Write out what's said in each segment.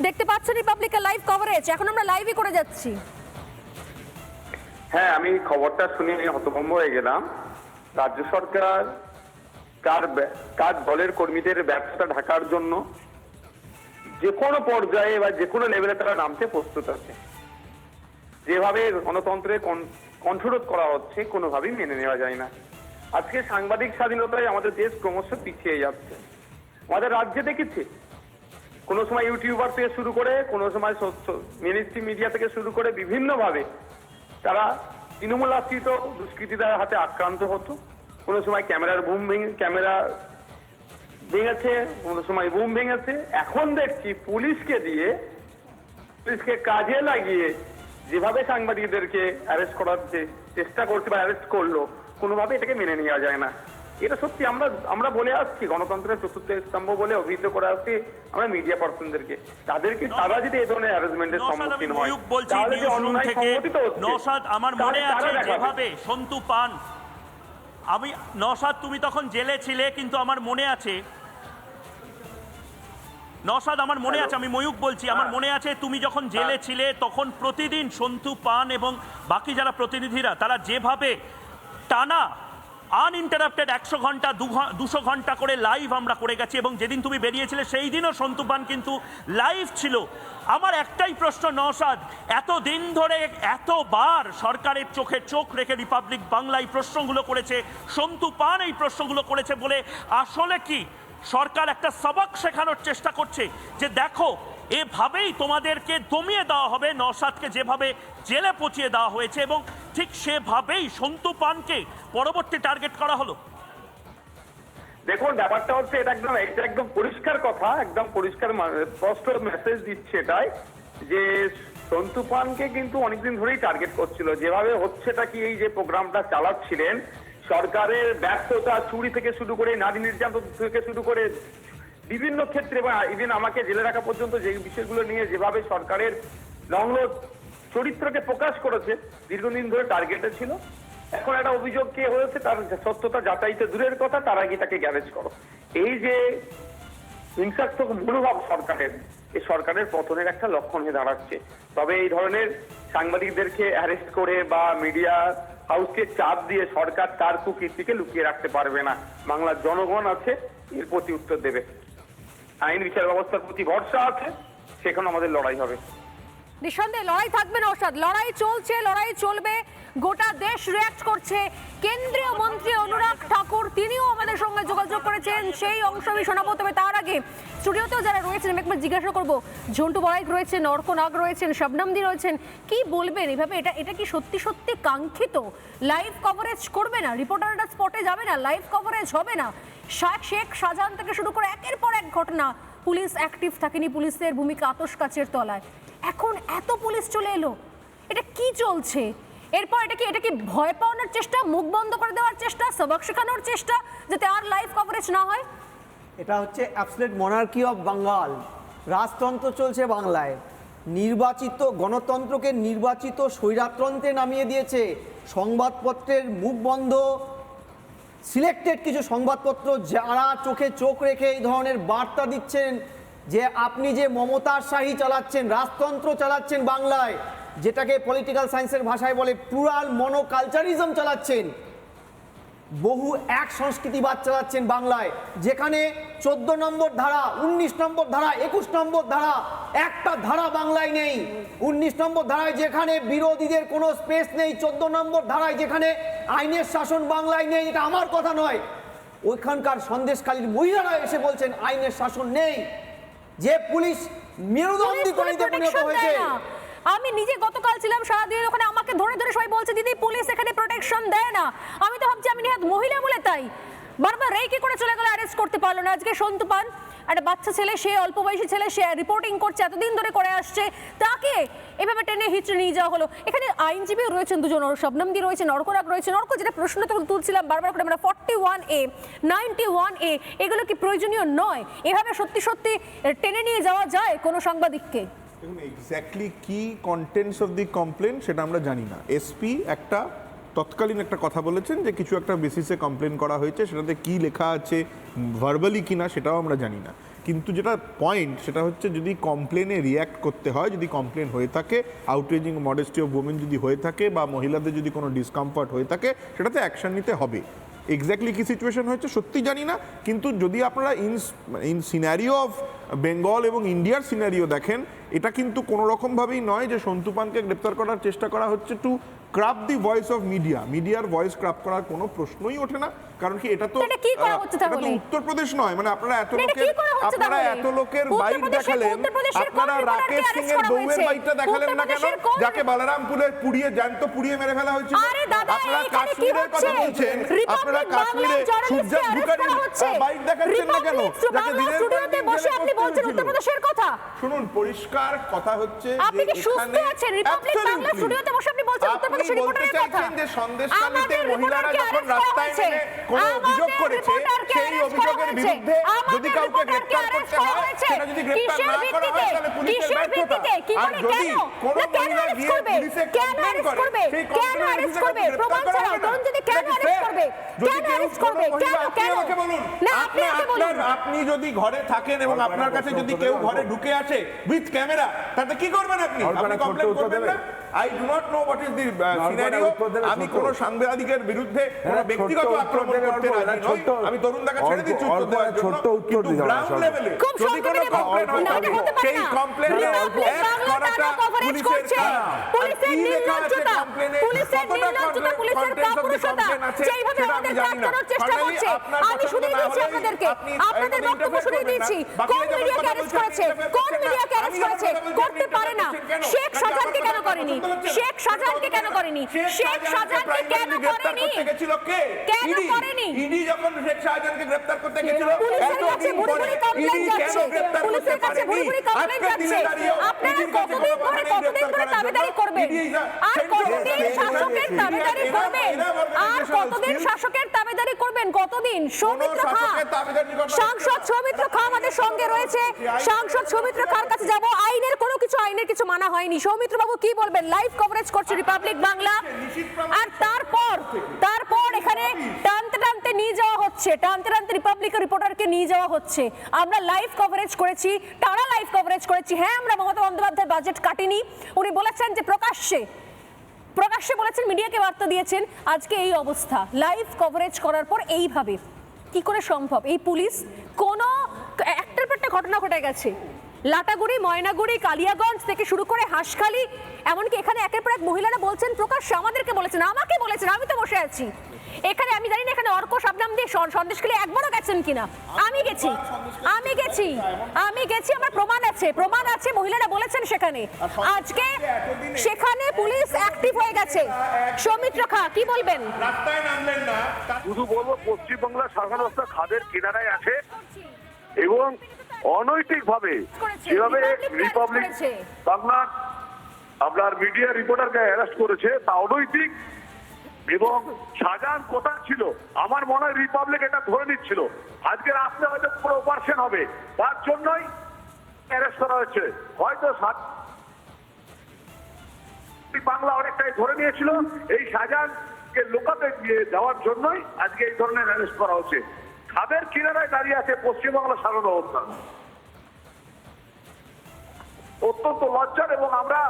দেখতে পাচ্ছেন রিপাবলিকের live coverage এখন আমরা লাইভই করে যাচ্ছি। হ্যাঁ আমি খবরটা শুনে হতভম্ব হয়ে গেলাম। রাজ্য সরকার কার কার দলের কর্মীদের ব্যবসা ঢাকার জন্য যে কোনো পর্যায়ে বা যে কোনো লেভেলে তারা নামতে প্রস্তুত আছে। যেভাবে গণতন্ত্রে কণ্ঠরোধ করা হচ্ছে, কোনোভাবেই মেনে নেওয়া যায় না। আজকে সাংবাদিক স্বাধীনতায় আমাদের দেশ ক্রমশ পিছিয়ে যাচ্ছে। আমাদের রাজ্যে দেখেছি কোনো সময় ইউটিউবার থেকে শুরু করে, কোনো সময় মিনিস্ট্রি মিডিয়া থেকে শুরু করে বিভিন্নভাবে তারা তৃণমূল আশ্রিত দুষ্কৃতীদের হাতে আক্রান্ত হতো। কোনো সময় ক্যামেরার বুম ভেঙে, ক্যামেরা ভেঙেছে, কোনো সময় বুম ভেঙেছে। এখন দেখছি পুলিশকে দিয়ে, পুলিশকে কাজে লাগিয়ে যেভাবে সাংবাদিকদেরকে অ্যারেস্ট করার চেষ্টা করছে বা অ্যারেস্ট করল, কোনোভাবে এটাকে মেনে নেওয়া যায় না। এটা সত্যি আমরা আমরা বলে আসছি গণতন্ত্রের চতুর্থ স্তম্ভ বলে অভিহিত করে আসছি আমরা মিডিয়া পার্সনদেরকে তাদেরকে তারা যদি এই ধরনের আমি সম্মুখীন হয় তাহলে যে অন্যায় সংগঠিত হচ্ছে। আমার মনে আছে যেভাবে সন্তু পান আমি নওশাদ তুমি তখন জেলে ছিলে কিন্তু আমার মনে আছে নওশাদ আমার মনে আছে আমি ময়ূক বলছি আমার হ্যাঁ। মনে আছে তুমি যখন জেলে হ্যাঁ। ছিলে তখন প্রতিদিন সন্তু পান এবং বাকি যারা প্রতিনিধিরা তারা যেভাবে টানা আনইন্টারাপ্টেড একশো ঘণ্টা দুশো ঘণ্টা করে লাইভ আমরা করে গেছি এবং যেদিন তুমি বেরিয়েছিলে সেই দিনও সন্তুপান কিন্তু লাইভ ছিল। আমার একটাই প্রশ্ন, নওশাদ এত দিন ধরে এতবার সরকারের চোখে চোখ রেখে রিপাবলিক বাংলা এই প্রশ্নগুলো করেছে সন্তু পান এই প্রশ্নগুলো করেছে বলে আসলে কি? সরকার একটা সবক শেখানোর চেষ্টা করছে যে দেখো, এভাবেই তোমাদেরকে দমিয়ে দেওয়া হবে নসাদকে যেভাবে জেলে পচিয়ে দেওয়া হয়েছে এবং ঠিক সেভাবেই সন্তু পানকে পরবর্তী টার্গেট করা হলো। দেখুন, ব্যাপারটা হচ্ছে এটা একদম এটা একদম পরিষ্কার কথা, একদম পরিষ্কার স্পষ্ট মেসেজ দিচ্ছে এটাই যে সন্তু পানকে কিন্তু অনেকদিন ধরেই টার্গেট করছিল। যেভাবে হচ্ছেটা কি এই যে প্রোগ্রামটা চালাচ্ছিলেন, সরকারের ব্যর্থতা চুরি থেকে শুরু করে নারী নির্যাতন থেকে শুরু করে বিভিন্ন ক্ষেত্রে বা ইভেন আমাকে জেলে রাখা পর্যন্ত যে বিষয়গুলো নিয়ে যেভাবে সরকারের নগ্ন চরিত্রকে প্রকাশ করেছে, দীর্ঘদিন ধরে টার্গেটে ছিল। এখন একটা অভিযোগ কে হয়েছে, তার সত্যতা যাচাইতে দূরের কথা, তার আগে তাকে গ্যারেজ করো। এই যে হিংসাত্মক মনোভাব সরকারের এই সরকারের পতনের একটা লক্ষণ হয়ে দাঁড়াচ্ছে। তবে এই ধরনের সাংবাদিকদেরকে অ্যারেস্ট করে বা মিডিয়া হাউসকে চাপ দিয়ে সরকার তার কুকীর্তিকে লুকিয়ে রাখতে পারবে না। বাংলার জনগণ আছে, এর প্রতি উত্তর দেবে। আইন বিচার ব্যবস্থার প্রতি ভরসা আছে, সেখানে আমাদের লড়াই হবে। নিঃসন্দেহে লড়াই থাকবে না অসাদ লড়াই চলছে, লড়াই চলবে। গোটা দেশ রিয়াক্ট করছে। কেন্দ্রীয় মন্ত্রী অনুরাগ ঠাকুর, তিনিও আমাদের সঙ্গে যোগাযোগ করেছেন। সেই অংশ আমি শোনাবো, তবে তার আগে স্টুডিওতেও যারা রয়েছেন, আমি একবার জিজ্ঞাসা করব, ঝন্টু বড়াইক রয়েছেন অর্কনাগ রয়েছেন, শবনমদি রয়েছেন, কি বলবেন? এভাবে এটা এটা কি সত্যি সত্যি কাঙ্ক্ষিত? লাইভ কভারেজ করবে না? রিপোর্টাররা স্পটে যাবে না? লাইভ কভারেজ হবে না? শেখ শাহজাহান থেকে শুরু করে একের পর এক ঘটনা। পুলিশ অ্যাক্টিভ থাকেনি, পুলিশের ভূমিকা আতস কাচের তলায়। এখন এত পুলিশ চলে এলো। এটা কি চলছে? এরপর এটা কি এটা কি ভয় পাওয়ানোর চেষ্টা, মুখ বন্ধ করে দেওয়ার চেষ্টা, সবক শেখানোর চেষ্টা, যাতে আর লাইভ কভারেজ না হয়? এটা হচ্ছে অ্যাবসলেট মনার্কি অফ বাঙ্গাল রাজতন্ত্র চলছে বাংলায়। নির্বাচিত গণতন্ত্রকে নির্বাচিত স্বৈরাতন্ত্রে নামিয়ে দিয়েছে। সংবাদপত্রের মুখ বন্ধ। সিলেক্টেড কিছু সংবাদপত্র যারা চোখে চোখ রেখে এই ধরনের বার্তা দিচ্ছেন যে আপনি যে মমতার শাহী চালাচ্ছেন, রাজতন্ত্র চালাচ্ছেন বাংলায়, যেটাকে পলিটিক্যাল সায়েন্সের ভাষায় বলে প্লুরাল মনোকালচারিজম চালাচ্ছেন, বহু এক সংস্কৃতিবাদ চালাচ্ছেন বাংলায়, যেখানে চোদ্দ নম্বর ধারা, উনিশ নম্বর ধারা, একুশ নম্বর ধারা, একটা ধারা বাংলায় নেই। উনিশ নম্বর ধারায় যেখানে বিরোধীদের কোনো স্পেস নেই, চোদ্দ নম্বর ধারায় যেখানে আইনের শাসন বাংলায় নেই, এটা আমার কথা নয়। ওইখানকার সন্দেশকালীর মহিলারা এসে বলছেন, আইনের শাসন নেই। যে পুলিশ মেরুদণ্ডী করে পরিণত হয়েছে। আমি নিজে গতকাল ছিলাম সারাদিন ওখানে আমাকে ধরে ধরে সবাই বলছে দিদি পুলিশ এখানে প্রোটেকশন দেয় না। আমি তো ভাবছি আমি নিহাত মহিলা বলে তাই। বারবার রেকি করে চলে গেল অ্যারেস্ট করতে পারল না। আজকে সন্তু পান একটা বাচ্চা ছেলে, সে অল্প বয়সী ছেলে, সে রিপোর্টিং করছে, এতদিন ধরে করে আসছে। তাকে এভাবে টেনে হিচড়ে নিয়ে যাওয়া হলো। এখানে আইনজীবীও রয়েছেন দুজন শবনমদি রয়েছেন অর্করাগ রয়েছেন অর্ক যেটা প্রশ্ন তখন তুলছিলাম বারবার করে আমরা forty one A ninety one A এগুলো কি প্রয়োজনীয় নয়? এভাবে সত্যি সত্যি টেনে নিয়ে যাওয়া যায় কোনো সাংবাদিককে? এক্স্যাক্টলি কি কন্টেন্টস অফ দি কমপ্লেন সেটা আমরা জানি না। এসপি একটা তৎকালীন একটা কথা বলেছেন যে কিছু একটা বেসিসে কমপ্লেন করা হয়েছে, সেটাতে কি লেখা আছে ভার্বালি কি না সেটাও আমরা জানি না। কিন্তু যেটা পয়েন্ট সেটা হচ্ছে যদি কমপ্লেনে রিয়্যাক্ট করতে হয়, যদি কমপ্লেন হয়ে থাকে আউটরেজিং মডেস্টি অফ ওমেন যদি হয়ে থাকে বা মহিলাদের যদি কোনো ডিসকমফর্ট হয়ে থাকে, সেটাতে অ্যাকশন নিতে হবে। এক্স্যাক্টলি কি সিচুয়েশন হয়েছে সত্যি জানি না, কিন্তু যদি আপনারা in in scenario of Bengal এবং ইন্ডিয়ার সিনারিও দেখেন, এটা কিন্তু কোনো রকমভাবেই নয় যে সন্তু পানকে গ্রেপ্তার করার চেষ্টা করা হচ্ছে to curb the voice of media মিডিয়ার ভয়েস ক্রাপ করার কোনো প্রশ্নই ওঠে না। কারণ কি এটা তো এটা কি করা হচ্ছে তাহলে? উত্তরপ্রদেশ নয় মানে আপনারা এত লোকের আপনারা এত লোকের বাইক দেখালেন আপনারা রাকেশ সিং এর বউয়ের বাইকটা দেখালেন না কেন? যাকে বালারামপুরে পুড়িয়ে জ্যান্ত পুড়িয়ে মেরে ফেলা হয়েছিল। আপনারা কাশ্মীরের কথা বলছেন আপনারা কাশ্মীরে journalist সূর্যা কে arrest ভিখারির করা হচ্ছে। বাইক দেখাচ্ছেন না কেন? যাকে দিনের স্টুডিওতে বসে আপনি বলছেন উত্তরপ্রদেশের কথা। শুনুন পরিষ্কার কথা হচ্ছে আপনি কি সুস্থ আছেন? রিপাবলিক বাংলা স্টুডিওতে বসে আপনি বলছেন উত্তরপ্রদেশের রিপোর্টারের কথা চাইছেন যে সন্দেশখালীতে আমাদের মহিলারা যখন রাস্তায় নেমে কোনো অভিযোগ করেছে সেই অভিযোগের বিরুদ্ধে যদি কাউকে করতে হয় সেটা যদি গ্রেপ্তার না করা হয় তাহলে পুলিশের ব্যর্থতা আর যদি কোনো মহিলা গিয়ে পুলিশে কমপ্লেন করে সেই কমপ্লেনের করা হবে না। যদি কেন. করবে? কেন করবে? কেন? কেন? বলুন না, আপনি আমাকে বলুন। আপনার- আপনি যদি ঘরে থাকেন এবং আপনার কাছে যদি কেউ ঘরে ঢুকে আসে উইথ ক্যামেরা তাতে কি করবেন আপনি আপনি কমপ্লেন করবেন না I do not know what is the scenario আমি কোন সাংবাদিকের বিরুদ্ধে কোন ব্যক্তিগত আক্রমণ করতে রাজি নই আমি তরুণ দাকে ছেড়ে দিচ্ছি উত্তর দেওয়ার জন্য ছোট্ট উত্তর দিতে হবে গ্রাউন্ড লেভেলে খুব যদি কোনো কমপ্লেন হয় সেই না। কমপ্লেনের রিপাবলিক অ্যাক্ট বাংলা করাটা পুলিশের। পুলিশের নির্লজ্জতা, পুলিশের নির্লজ্জতা, পুলিশের কাপুরুষতা, যেইভাবে আমাদের কাজ করার চেষ্টা করছে। আমি শুনিয়ে দিয়েছি আপনাদেরকে। আপনি আপনাদের বক্তব্য শুনিয়ে। দিয়েছি। কোন মিডিয়াকে করেছে? কোন। মিডিয়াকে করেছে? করতে পারে না। শেখ শাহজাহানকে কেন করেনি? শেখ শাহজাহানকে কেন করেনি? শেখ শাহজাহানকে কেন করেনি? গেছিল কে? কেন করেনি? ED যখন শেখ শাহজাহানকে গ্রেফতার করতে গেছিল পরে কেন। গ্রেফতার করতে পারেনি? দিনে। আপনারা কতদিন ধরে- কতদিন ধরে দাবিদারি করবেন? আর কতদিন শাসকের দাবিদারি করবেন? আর কতদিন শাসকের দাবিদারি করবেন কতদিন সৌমিত্র খা সাংসদ সৌমিত্র খা আমাদের সঙ্গে রয়েছে সাংসদ সৌমিত্র খার কাছে যাব আইনের আইনের কিছু মানা হয়নি। সৌমিত্র বাবু কি বলবেন? লাইভ কভারেজ করছে রিপাবলিক বাংলা আর তারপর তারপর এখানে টানতে টানতে নিয়ে যাওয়া হচ্ছে। টানতে টানতে রিপাবলিকের রিপোর্টারকে নিয়ে যাওয়া হচ্ছে। আমরা লাইভ কভারেজ করেছি টানা লাইভ কভারেজ করেছি। হ্যাঁ আমরা মমতা বন্দ্যোপাধ্যায় বাজেট কাটিনি। উনি বলেছেন যে প্রকাশ্যে প্রকাশ্যে বলেছেন মিডিয়াকে বার্তা দিয়েছেন। আজকে এই অবস্থা। লাইভ কভারেজ করার পর এইভাবে। কি করে সম্ভব? এই পুলিশ কোনো, একটার পর একটা ঘটনা ঘটে গেছে। লাটাগুড়ি ময়নাগুড়ি কালিয়াগঞ্জ থেকে শুরু করে হাঁসখালি এমনকি এখানে একের পর এক মহিলারা বলছেন প্রকাশ্যে আমাদেরকে বলেছেন আমাকে বলেছেন আমি তো বসে আছি। এখানে আমি জানি না এখানে অর্ক শাবনাম দিয়ে সন- সন্দেশখালী একবারও গেছেন কিনা? আমি গেছি আমি গেছি আমি গেছি আমার প্রমাণ আছে প্রমাণ আছে মহিলারা বলেছেন সেখানে। আজকে সেখানে পুলিশ অ্যাক্টিভ হয়ে গেছে। সৌমিত্র খা কি বলবেন? রাস্তায় নামলেন না। শুধু বলব পশ্চিমবাংলার ব্যবস্থা খাদের কিনারায় আছে। এবং অনৈতিক ভাবে যেভাবে রিপাবলিক। বাংলার আপনার মিডিয়া রিপোর্টারকে অ্যারেস্ট করেছে তা অনৈতিক এবং শাহজাহান কোথায় ছিল? আমার মনে হয় রিপাবলিক এটা ধরে নিচ্ছিল। আজকে রাত্রে হয়তো পুরো অপারেশন হবে। তার জন্যই অ্যারেস্ট করা হয়েছে। হয়তো সা- বাংলা অনেকটাই ধরে নিয়েছিল। এই শাহজাহানকে লোকাতে দিয়ে দেওয়ার জন্যই আজকে এই ধরনের অ্যারেস্ট করা হচ্ছে। খাদের কিনারায় দাঁড়িয়ে আছে পশ্চিমবাংলা সাধারণ অবস্থা। অত্যন্ত লজ্জার এবং আমরা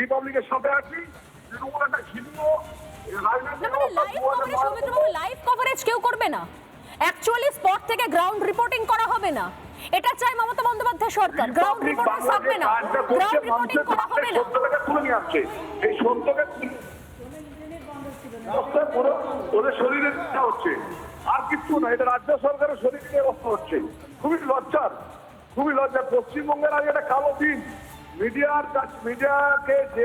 রিপাবলিকের সাথে আছি। তৃণমূল একটা ঘৃণ্য রাজনৈতিক না অবস্থা লাইভ কভারেজ লাইভ কভারেজ কেউ করবে না। অ্যাকচুয়ালি স্পট থেকে গ্রাউন্ড রিপোর্টিং করা হবে না। এটা চাই মমতা বন্দ্যোপাধ্যায় সরকার। গ্রাউন্ড রিপাবলিক থাকবে না। গ্রাউন্ড রিপোর্টিং করা হবে না। এই সত্যকে ওদের শরীরে হচ্ছে। আর কিছু না, এটা রাজ্য সরকারের শরীরে নিয়ে হচ্ছে। খুবই লজ্জার খুবই লজ্জার। পশ্চিমবঙ্গের আগে একটা কালো দিন। মিডিয়ার কাছে, মিডিয়াকে যে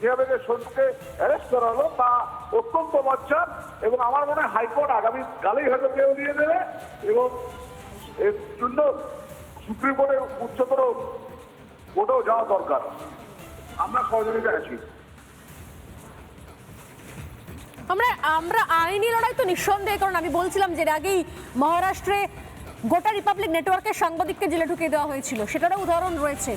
যেভাবে সন্তুকে অ্যারেস্ট করা হলো তা অত্যন্ত লজ্জার এবং আমার মনে হয় হাইকোর্ট আগামী কালেই হয়তো কেউ দিয়ে দেবে এবং এর জন্য সুপ্রিম কোর্টের উচ্চতর কোর্টেও যাওয়া দরকার। আমরা সহযোগিতা আছি। আমরা আমরা আইনি লড়াই তো নিঃসন্দেহে, কারণ আমি বলছিলাম যে আগেই মহারাষ্ট্রে গোটা রিপাবলিক নেটওয়ার্কের সাংবাদিককে জেলে ঢুকিয়ে দেওয়া হয়েছিল। সেটারও উদাহরণ রয়েছে।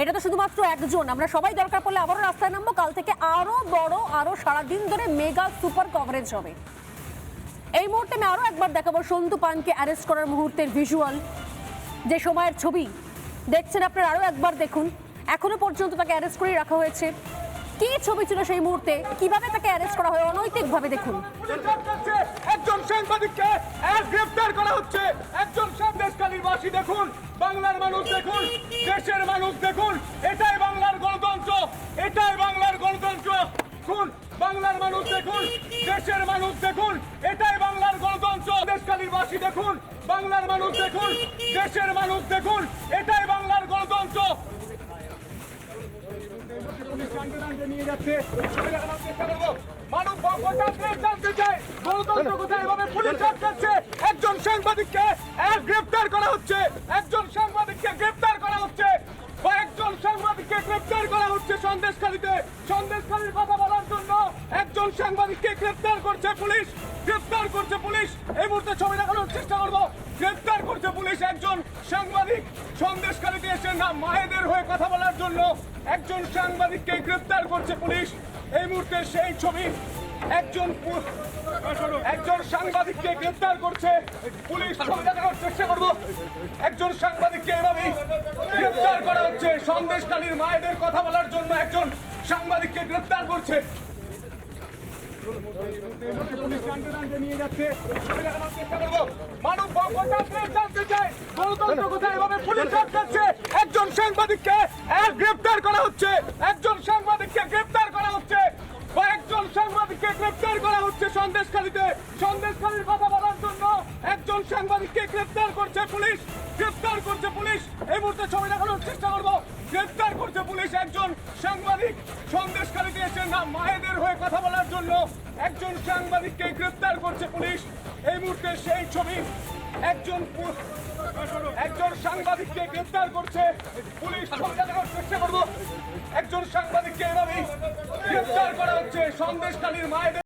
এটা তো শুধুমাত্র একজন। আমরা সবাই দরকার পড়লে আবারও রাস্তায় নামবো। কাল থেকে আরও বড়, আরও সারাদিন ধরে মেগা সুপার কভারেজ হবে। এই মুহূর্তে আমি আরও একবার দেখাবো সন্তু পানকে অ্যারেস্ট করার মুহূর্তের ভিজুয়াল যে সময়ের ছবি। দেখছেন আপনারা, আরও একবার দেখুন। এখনও পর্যন্ত তাকে অ্যারেস্ট করে রাখা হয়েছে। কি ছবি ছিল সেই মুহূর্তে? কীভাবে তাকে অ্যারেস্ট করা হয়? অনৈতিকভাবে দেখুন। একজন সাংবাদিককে গ্রেফতার করা হচ্ছে। একজন সন্দেশকালীর বাসী দেখুন। বাংলার মানুষ দেখুন। দেশের মানুষ দেখুন। এটাই বাংলার গণতন্ত্র। এটাই বাংলার গণতন্ত্র। দেখুন বাংলার মানুষ দেখুন। দেশের মানুষ দেখুন। এটাই বাংলার গণতন্ত্র। দেশকালীর বাসী দেখুন। বাংলার মানুষ দেখুন। দেশের মানুষ দেখুন। এটাই বাংলার গণতন্ত্র পুলিশ টানতে টানতে নিয়ে যাচ্ছে ছবি দেখানোর চেষ্টা করব মানব গণতন্ত্র জানতে চায় গণতন্ত্র কোথায় এভাবে পুলিশ আটকাচ্ছে একজন সাংবাদিককে গ্রেফতার করা হচ্ছে। একজন সাংবাদিককে গ্রেফতার করা হচ্ছে। কয়েকজন সাংবাদিককে গ্রেফতার করা হচ্ছে সন্দেশখালীতে। সন্দেশখালীর কথা বলার জন্য একজন সাংবাদিককে গ্রেফতার করছে পুলিশ। গ্রেফতার করছে পুলিশ। এই মুহূর্তে ছবি দেখানোর চেষ্টা করব। গ্রেফতার করছে পুলিশ একজন সাংবাদিক। সন্দেশখালীতে এসে না মায়েদের হয়ে কথা বলার জন্য একজন সাংবাদিককে গ্রেফতার করছে পুলিশ। এই মুহূর্তে সেই ছবি একজন একজন সাংবাদিককে গ্রেফতার করছে। পুলিশ ছবি দেখানোর চেষ্টা করব। একজন সাংবাদিককে এভাবেই গ্রেফতার করা হচ্ছে। সন্দেশকালীর মায়েদের কথা বলার জন্য একজন সাংবাদিককে গ্রেফতার করছে। মানব গণতন্ত্র জানতে চায় গণতন্ত্র কোথায়? এভাবে পুলিশ আটকাচ্ছে একজন সাংবাদিককে গ্রেফতার করা হচ্ছে। একজন সাংবাদিককে গ্রেফতার করা হচ্ছে। কয়েকজন সাংবাদিককে গ্রেফতার করা হচ্ছে সন্দেশখালীতে। সন্দেশখালীর কথা বলার জন্য একজন সাংবাদিককে গ্রেফতার করছে পুলিশ। গ্রেফতার করছে পুলিশ। এই মুহূর্তে ছবি দেখানোর চেষ্টা করব। গ্রেফতার করছে পুলিশ একজন সাংবাদিক। সন্দেশখালীতে এসে না, মায়েদের হয়ে কথা বলার জন্য একজন সাংবাদিককে গ্রেফতার করছে পুলিশ। এই মুহূর্তে সেই ছবি একজন একজন সাংবাদিককে গ্রেফতার করছে। পুলিশ দেখানোর চেষ্টা করব। একজন সাংবাদিককে এভাবেই গ্রেফতার করা হচ্ছে। সন্দেশকালীর মায়েদের